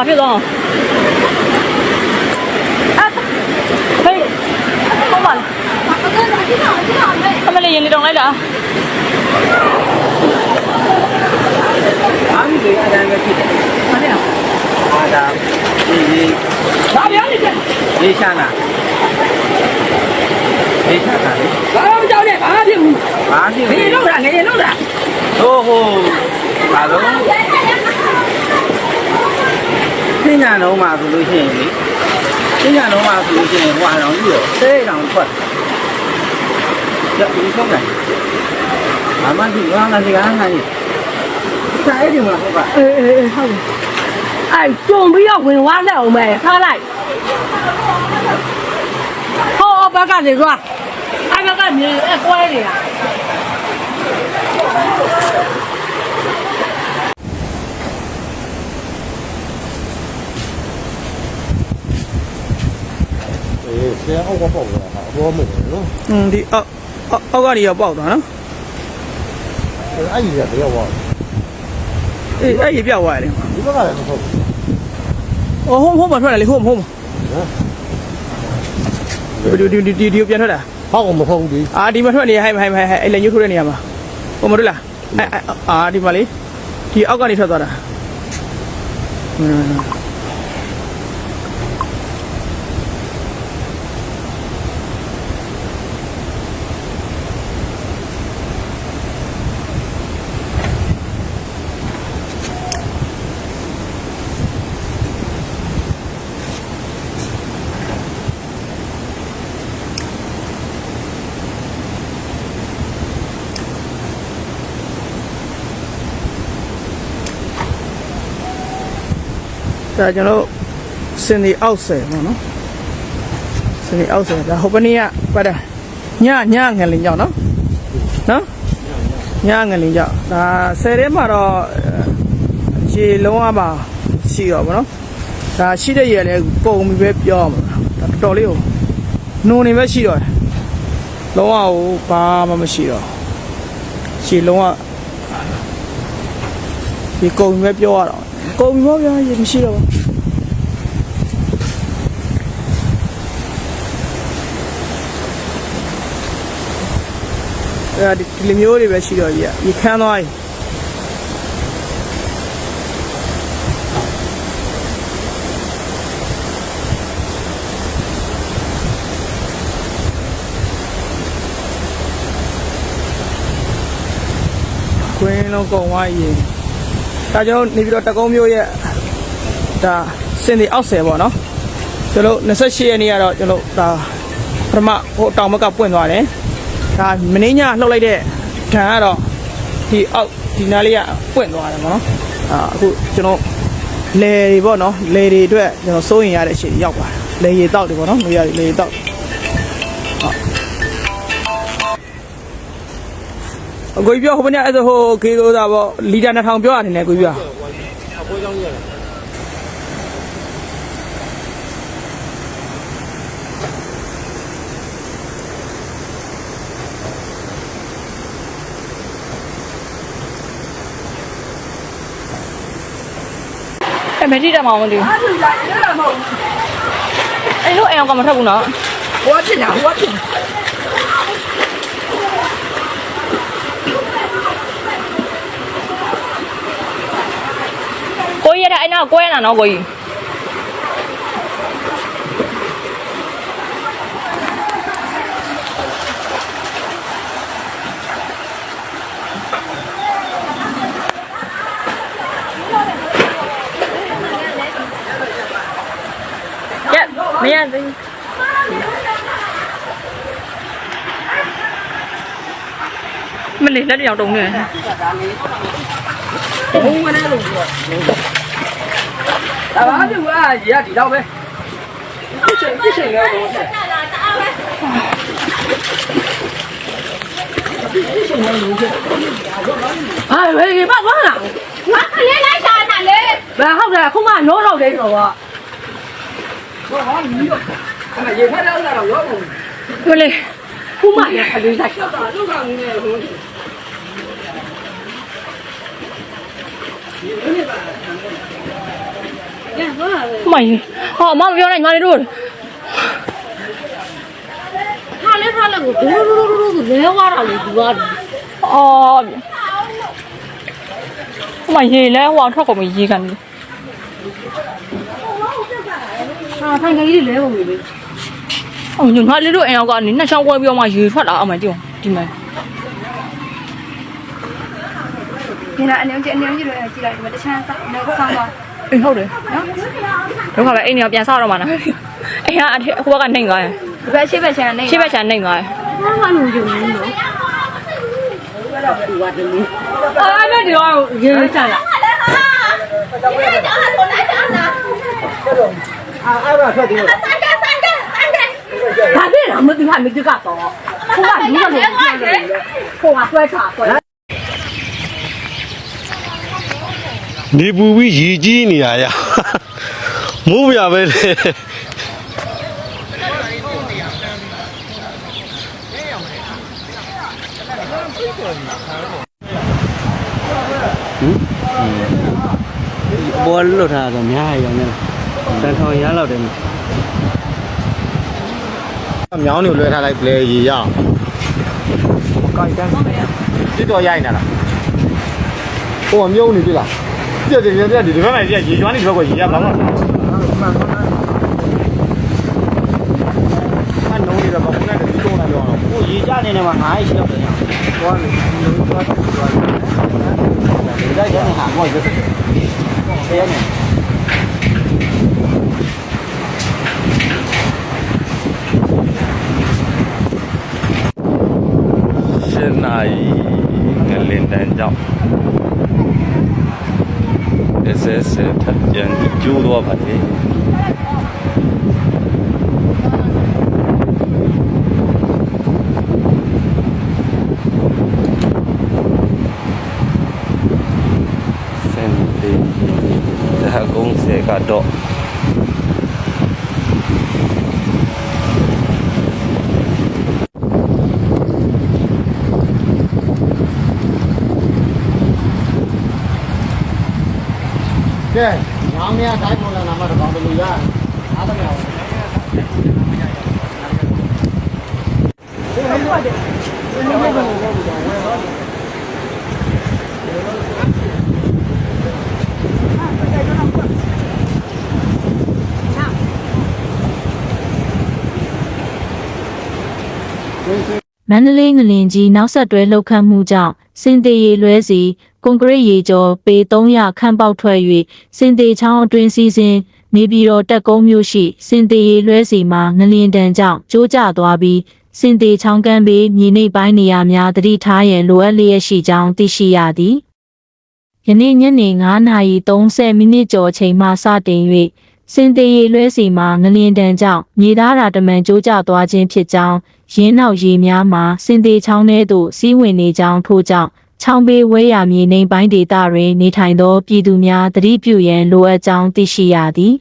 ဘာဖြစ်သွားအောင်ဟေးဟောပါလားအမလေးရင်တောင်လိုက်လားအားမကြီးအတန်းပဲဖြစ်တယ်။ဟုတ်တယ်။ဟာဒါဒီဒီဘာပြောနေလဲ။ရေးချနာ။ရေးချနာလေ။ဘာမှမကြောက်နဲ့ဘာဖြစ်ဘူး။ဘာဖြစ်ဘူး။ဒီလောက်တာငရေလောက်တာ။ဟိုးဟိုး။ဘာလို့ ရှင်းညာလုံးမှာဆိုလို့ရှိရင်လေရှင်းညာလုံးမှာဆိုလို့ရှိရင်ဟိုအရောင်ပြီးတော့ဆဲတောင်ထွက်ကြည့်ပြီးဆုံးတယ်အမှန်ဒီကောင်ကစီကားငါကြီးစားရတယ်မှာဟုတ်ပါအေးအေးဟုတ်အဲ့ကြုံပြီးတော့ဝင်သွားလက်အောင်ပဲထားလိုက်ဟောဘက်ကနေကြွားအဲ့ဘက်ကနေအဲ့ကွဲနေတာ ဆရာအောက်ကပေါက်လာတာအပေါ်မဟုတ်ဘူးနော်อืมဒီအောက်အောက်ကနေရောပေါက်သွားနော်အဲ့ဒီကတည်းကဝါအေးအဲ့ဒီပြောက်သွားတယ်ဒီဘက်ကလည်းမဟုတ်ဘူးအော်ဟိုဟိုမှာထွက်လာလေဟိုမှာဟိုမှာဒီဒီဒီဒီပြန်ထွက်လာဟောက်ကမဟုတ်ဘူးဒီအာဒီမှာထွက်နေဟဲ့ဟဲ့ဟဲ့ဟဲ့အဲ့လည်းညှို့ထိုးတဲ့နေရာမှာဟိုမထွက်လားအဲ့အာဒီမှာလေဒီအောက်ကနေထွက်သွားတာဟွန်း ဒါကျွန်တော်စင်ဒီအောက်ဆယ်ပေါ့နော်စင်ဒီအောက်ဆယ်ဒါဟိုဘနေ့ကပတ်တာညညငလင်ကြောက်နော်နော်ညငလင်ကြောက်ဒါဆယ်ထဲမှာတော့ရေလုံးဝပါရှိရောဗောနော်ဒါရှိတဲ့ရေလည်းပုံပြီးပဲပြောမှာဒါတော်တော်လေးကိုနှုံနေပဲရှိတော့တယ်လုံးဝဟိုဘာမှမရှိတော့ရှီလုံးဝ ဒီကုံပြီးပဲပြောရတော့ကုံပြီးတော့ဗျာရေမရှိတော့ဘူးအဲဒီဒီလိုမျိုးတွေပဲရှိတော့ကြီးอ่ะရေခမ်းသွားပြီကွင်းလုံးကုံသွားရင် ဒါကျွန်တော်နေပြီးတော့တကုံးမျိုးရဲ့ဒါစင်ဒီအောက်ဆယ်ပေါ့နော်ကျွန်တော်28ရက်နေ့ကတော့ကျွန်တော်ဒါပထမဟိုတောင်ဘက်ကပွင့်သွားတယ်ဒါမင်းညလှုပ်လိုက်တဲ့ဓာတ်ကတော့ဒီအောက်ဒီနားလေးကပွင့်သွားတယ်ပေါ့နော်အာအခုကျွန်တော်လေတွေပေါ့နော်လေတွေအတွက်ကျွန်တော်စိုးရင်ရတဲ့အခြေအနေရောက်ပါတယ်လေရေတောက်တွေပေါ့နော်လေရလေရေတောက် အကိုကြီးပြောဟိုဘက်နဲ့အဲ့ဒါဟိုကေကိုသာပေါ့လီတာ2000ပြောရတယ်နဲ့ကိုကြီးပြောအပေါ်ကြောင်းကြီးရတယ်အဲ့မကြည့်တတ်မအောင်မသိဘူးအဲ့လိုအိမ်အောင်ကမထွက်ဘူးနော်ဟိုဖြစ်ညာဟိုဖြစ်ညာကိုကြီးရတဲ့ အဲ့နောက်ကွဲလာနော်ကိုကြီးရမရသေးမလေးလက်တယောက်တုံးနေဘုံမနဲ့လို့ပြောဒါပါတူက 打麻将啊，也要抵到呗。不行不行啊，我操！哎，喂，你别管了，我看你来啥哪里？喂，好的，恐怕牛肉这种啊。我好你哟，哎，也太难了，我不。对嘞，恐怕也还留下。要打就打你那东西。你那吧。 မကြီးဟောမမပြောနဲ့ညီမလေးတို့ခါလေးခါလေးကိုဒူးဒူးဒူးဒူးဆိုလဲသွားတာလေဒီကအော်မရေလဲဟိုထွက်ကုန်မရေကန်နေဟာထိုင်ကလေးတွေလဲပုံလေးအော်ညီမလေးတို့အိမ်ရောက်ကနေနှစ်ချောင်းကွဲပြီးတော့မှရေထွက်လာအောင်မကြည့်ဒီမှာဒီနာအနေနဲ့အနေနဲ့ကြည့်လို့ကြည့်လိုက်ဒီမှာတခြားဆောင်းနေဆောင်းသွား အေးဟုတ်တယ်နော်ဒုက္ခပဲအိမ်ကပြန်ဆောက်တော့မှာနော်အိမ်ကအထက်ဟိုဘက်ကနှိမ်သွားတယ်ဒီဘက်ရှေ့ဘက်ချမ်းနေရှေ့ဘက်ချန်နှိမ်သွားတယ်ဘာမှမလုပ်ဘူးနော်အာအဲ့ဒီတော့ရေချန်လာအာအဲ့ဒါထွက်သေးတယ်ဘာဖြစ်လဲမသိဟာမသိကတော့ဟိုကလူကလည်းပြောတယ်ဟိုကဆွဲချဆွဲ နေပူပြီးရေကြီးနေရရမိုးပြပဲလေဘောလွတ်ထားတော့များရအောင်နဲ့တန်ထောင်ရလောက်တယ်မြောင်းနေလွှဲထားလိုက်ပလဲရေရအောင်ကိုက်တန်းတိတော်ရိုက်နေတာဟိုကမြုံနေပြီလား ပြက်တယ်ပြက်တယ်ဒီဘက်မှာပြက်ရေကျွမ်းနေဘက်ကရေရဘာမှမနှုံးနေတော့ဘာမှလည်းဒီတော့လာတော့ဟိုရေကြနေတယ်မှာငါးရှိတော့တယ်သွားနေလို့သွားတယ်သွားတယ်ဒါကြနေ ဟာဘောရစတယ်နေရှင်းနာရီငလင်တန်းကြောင့် SS ထပ်ပြန်ကျိုးတော့ပါလေစင်ဒီဒါကုန်းစေကတော့ ကဲညောင်မြတိုင်းပေါ်လာမှာတော့ဘယ်လိုရအားတ မောမန္တလေးငလင်ကြီးနောက်ဆက်တွဲလှုပ်ခတ်မှုကြောင့်စင်သေးရေလွဲစီကွန်ကရစ်ရေကျော်ပေ300ခန့်ပေါက်ထွက်၍စင်သေးချောင်းအတွင်းစီးစဉ်နေပြည်တော်တက်ကုန်းမြို့ရှိစင်သေးရေလွဲစီမှာငလင်တန်ကြောင့်ကျိုးကျသွားပြီးစင်သေးချောင်းကမ်းပေမြေနိပ်ပိုင်းနေရာများတတိထားရန်လိုအပ်လျက်ရှိကြောင်းသိရှိရသည်ယနေ့ညနေ9:30မိနစ်ကျော်အချိန်မှစတင်၍ စင်သေးရေလွဲစီမှာငလင်တန်ကြောင့်မြေသားရာတမန်ကျိုးကျသွားခြင်းဖြစ်ကြောင်းရင်းနောက်ရေများမှာစင်သေးချောင်းထဲသို့စီးဝင်နေကြောင်းထို့ကြောင့်ချောင်းဘေးဝဲရမြေနေပိုင်းဒေသတွင်နေထိုင်သောပြည်သူများသတိပြုရန်လိုအပ်ကြောင်းသိရှိရသည်